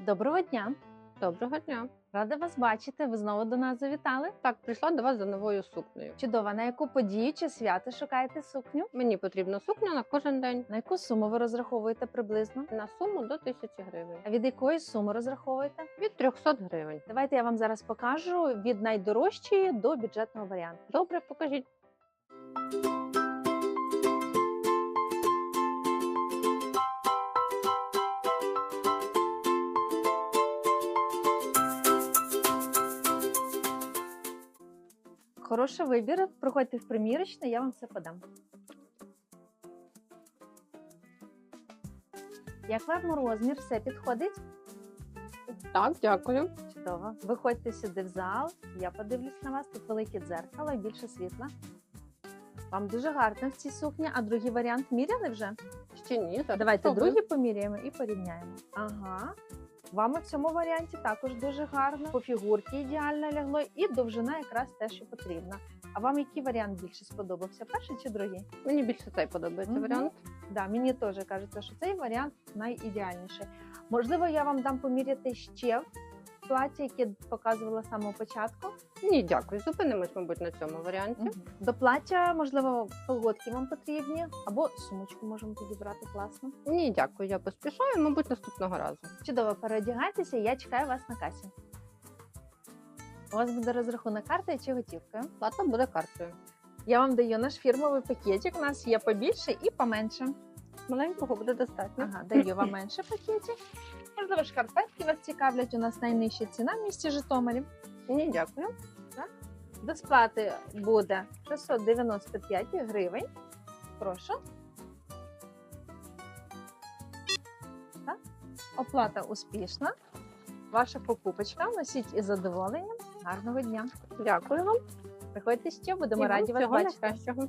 Доброго дня! Доброго дня. Рада вас бачити. Ви знову до нас завітали. Так, прийшла до вас за новою сукнею. Чудово, на яку подію чи свято шукаєте сукню? Мені потрібна сукня на кожен день На яку суму ви розраховуєте приблизно? на суму до 1000 гривень. А від якої суми розраховуєте? Від 300 гривень. Давайте я вам зараз покажу від найдорожчої до бюджетного варіанту. Добре, покажіть. Хороший вибір. Проходьте в примірочне, я вам все подам. Як вам розмір, все підходить? Так, дякую. Чудово. Виходьте сюди в зал, я подивлюсь на вас. Тут велике дзеркало і більше світла. Вам дуже гарно в цій сукні, а другий варіант міряли вже? Ще ні. зараз Давайте спробую. другий поміряємо і порівняємо. Ага. Вам в цьому варіанті також дуже гарно. По фігурці ідеально лягло, і довжина якраз те, що потрібно. А вам який варіант більше сподобався? Перший чи другий? Мені більше цей подобається угу. варіант. Да, мені теж кажеться, що цей варіант найідеальніший. Можливо, я вам дам поміряти ще плаття, яке показувала з самого початку. Ні, дякую. Зупинимось, мабуть, на цьому варіанті. До плаття, можливо, колготки вам потрібні, або сумочку можемо підібрати класно. Ні, дякую. Я поспішаю, мабуть, наступного разу. Чудово, переодягайтеся, я чекаю вас на касі. У вас буде розрахунок картою чи готівкою. Плата буде картою. Я вам даю наш фірмовий пакетик. У нас є побільше і поменше. Маленького буде достатньо. Ага, даю вам менше пакетик. Можливо, шкарпетки вас цікавлять. У нас найнижча ціна в місті Житомирі. Ні, дякую. До сплати буде 695 гривень. Прошу. Так. Оплата успішна. Ваша покупочка. Носіть із задоволенням. Гарного дня. Дякую вам. Приходьте ще, будемо І раді вас бачити.